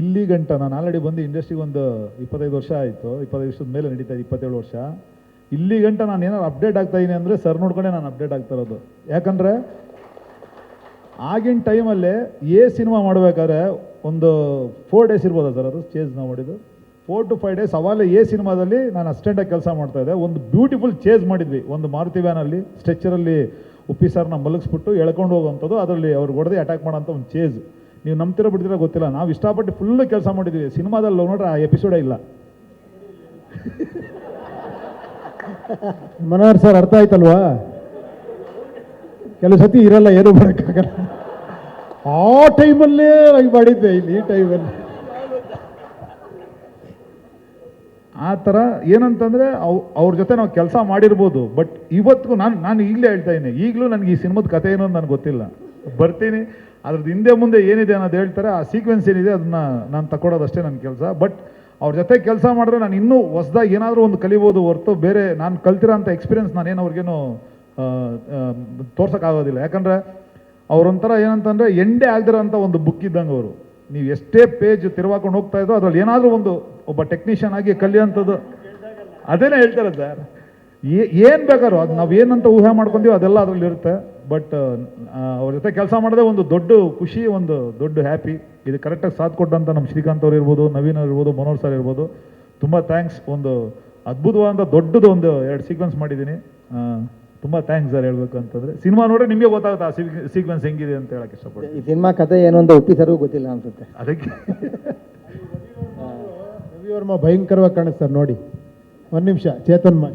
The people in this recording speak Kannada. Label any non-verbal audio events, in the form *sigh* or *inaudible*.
ಇಲ್ಲಿ ಗಂಟ ನಾನು ಆಲ್ರೆಡಿ ಬಂದು ಇಂಡಸ್ಟ್ರಿಗೆ ಒಂದು ಇಪ್ಪತ್ತೈದು ವರ್ಷ ಆಯಿತು, ಇಪ್ಪತ್ತೈದು ವರ್ಷದ ಮೇಲೆ ನಡೀತಾ ಇದೆ, ಇಪ್ಪತ್ತೇಳು ವರ್ಷ. ಇಲ್ಲಿ ಗಂಟ ನಾನು ಏನಾದ್ರು ಅಪ್ಡೇಟ್ ಆಗ್ತಾ ಇದೀನಿ ಅಂದರೆ ಸರ್ ನೋಡ್ಕೊಂಡೆ ನಾನು ಅಪ್ಡೇಟ್ ಆಗ್ತಾ ಇರೋದು. ಯಾಕಂದರೆ ಆಗಿನ ಟೈಮಲ್ಲಿ ಎ ಸಿನಿಮಾ ಮಾಡಬೇಕಾದ್ರೆ ಒಂದು ಫೋರ್ ಡೇಸ್ ಇರ್ಬೋದಾ ಸರ್ ಅದು ಚೇಂಜ್ ನಾವು ಮಾಡಿದ್ದು? ಫೋರ್ ಟು ಫೈವ್ ಡೇಸ್ ಅವಾಗಲೇ ಎ ಸಿನಿಮಾದಲ್ಲಿ ನಾನು ಅಸ್ಟೆಂಟಾಗಿ ಕೆಲಸ ಮಾಡ್ತಾ ಇದ್ದೆ. ಒಂದು ಬ್ಯೂಟಿಫುಲ್ ಚೇಂಜ್ ಮಾಡಿದ್ವಿ. ಒಂದು ಮಾರುತಿ ವ್ಯಾನಲ್ಲಿ ಸ್ಟ್ರೆಚರಲ್ಲಿ ಉಪ್ಪಿ ಸರ್ನ ಮಲಗಿಸ್ಬಿಟ್ಟು ಎಳ್ಕೊಂಡು ಹೋಗುವಂಥದ್ದು, ಅದರಲ್ಲಿ ಅವ್ರಿಗೆ ಹೊಡೆದು ಅಟ್ಯಾಕ್ ಮಾಡೋಂಥ ಒಂದು ಚೇಜ್ ನೀವು ನಂಬ್ತಿರೋ ಬಿಡ್ತಿರೋ ಗೊತ್ತಿಲ್ಲ. ನಾವು ಇಷ್ಟಪಟ್ಟು ಫುಲ್ ಕೆಲಸ ಮಾಡಿದ್ದೀವಿ ಸಿನಿಮಾದಲ್ಲಿ ನೋಡ್ರೆ ಆ ಎಪಿಸೋಡೇ ಇಲ್ಲ. *laughs* ಮನೋಹರ್ ಸರ್ ಅರ್ಥ ಆಯ್ತಲ್ವಾ? ಕೆಲವು ಸತಿ ಇರಲ್ಲ ಏನು ಬರೋಕ್ಕಾಗಲ್ಲ ಆ ಟೈಮಲ್ಲೇ ಹಂಗೆ ಮಾಡಿದ್ದೆ ಇಲ್ಲಿ ಈ ಟೈಮಲ್ಲಿ ಆ ಥರ ಏನಂತಂದರೆ ಅವ್ ಅವ್ರ ಜೊತೆ ನಾವು ಕೆಲಸ ಮಾಡಿರ್ಬೋದು ಬಟ್ ಇವತ್ತಿಗೂ ನಾನು ನಾನು ಈಗಲೇ ಹೇಳ್ತಾ ಇದ್ದೀನಿ. ಈಗಲೂ ನನಗೆ ಈ ಸಿನಿಮಾದ ಕಥೆ ಏನು ಅಂತ ನನಗೆ ಗೊತ್ತಿಲ್ಲ. ಬರ್ತೀನಿ. ಅದ್ರದ್ದು ಹಿಂದೆ ಮುಂದೆ ಏನಿದೆ ಅನ್ನೋದು ಹೇಳ್ತಾರೆ, ಆ ಸೀಕ್ವೆನ್ಸ್ ಏನಿದೆ ಅದನ್ನ ನಾನು ತಗೊಳೋದಷ್ಟೇ ನನ್ನ ಕೆಲಸ. ಬಟ್ ಅವ್ರ ಜೊತೆ ಕೆಲಸ ಮಾಡಿದ್ರೆ ನಾನು ಇನ್ನೂ ಹೊಸದಾಗಿ ಏನಾದರೂ ಒಂದು ಕಲಿಬೋದು ಹೊರತು ಬೇರೆ ನಾನು ಕಲ್ತಿರೋಂಥ ಎಕ್ಸ್ಪೀರಿಯನ್ಸ್ ನಾನೇನು ಅವ್ರಿಗೇನು ತೋರ್ಸೋಕ್ಕಾಗೋದಿಲ್ಲ. ಯಾಕಂದರೆ ಅವ್ರೊಂಥರ ಏನಂತಂದರೆ ಎಂಡೇ ಆಗದಿರೋಂಥ ಒಂದು ಬುಕ್ ಇದ್ದಂಗೆ ಅವರು. ನೀವು ಎಷ್ಟೇ ಪೇಜ್ ತಿರುವಾಕೊಂಡು ಹೋಗ್ತಾ ಇದ್ದೋ ಅದ್ರಲ್ಲಿ ಏನಾದರೂ ಒಂದು ಒಬ್ಬ ಟೆಕ್ನಿಷಿಯನ್ ಆಗಿ ಕಲಿಯೋಂಥದ್ದು ಅದೇನೇ ಹೇಳ್ತಾರೆ ಸರ್. ಏನು ಬೇಕಾದ್ರು ಅದು ನಾವು ಏನಂತ ಊಹೆ ಮಾಡ್ಕೊಂತೀವಿ ಅದೆಲ್ಲ ಅದರಲ್ಲಿ ಇರುತ್ತೆ ಬಟ್ ಅವ್ರ ಜೊತೆ ಕೆಲಸ ಮಾಡೋದೇ ಒಂದು ದೊಡ್ಡ ಖುಷಿ ಒಂದು ದೊಡ್ಡ ಹ್ಯಾಪಿ ಇದು ಕರೆಕ್ಟಾಗಿ ಸಾಥ್ ಕೊಟ್ಟಂತ ನಮ್ಮ ಶ್ರೀಕಾಂತ್ ಅವ್ರು ಇರ್ಬೋದು ನವೀನ್ ಅವ್ರು ಇರ್ಬೋದು ಮನೋಹರ್ ಸರ್ ಇರ್ಬೋದು. ತುಂಬ ಥ್ಯಾಂಕ್ಸ್ ಒಂದು ಅದ್ಭುತವಾದ ದೊಡ್ಡದು ಒಂದು ಎರಡು ಸೀಕ್ವೆನ್ಸ್ ಮಾಡಿದ್ದೀನಿ. ತುಂಬ ಥ್ಯಾಂಕ್ಸ್ ಸರ್ ಹೇಳ್ಬೇಕು ಅಂತಂದರೆ. ಸಿನಿಮಾ ನೋಡ್ರೆ ನಿಮಗೆ ಗೊತ್ತಾಗುತ್ತೆ ಆ ಸೀಕ್ವೆನ್ಸ್ ಹೆಂಗಿದೆ ಅಂತ ಹೇಳಕ್ಕೆ ಇಷ್ಟಪಡ್ತೀನಿ. ಈ ಸಿನಿಮಾ ಕಥೆ ಏನು ಅಂತ ಉಪ್ಪಿ ಸರ್ಗೂ ಗೊತ್ತಿಲ್ಲ ಅನ್ಸುತ್ತೆ. ಅದಕ್ಕೆ. ರವಿವರ್ಮ ಭಯಂಕರವಾಗಿ ಕಾಣಿಸ್ತಾರೆ ನೋಡಿ. ಒಂದು ನಿಮಿಷ ಚೇತನ್ ಮಾ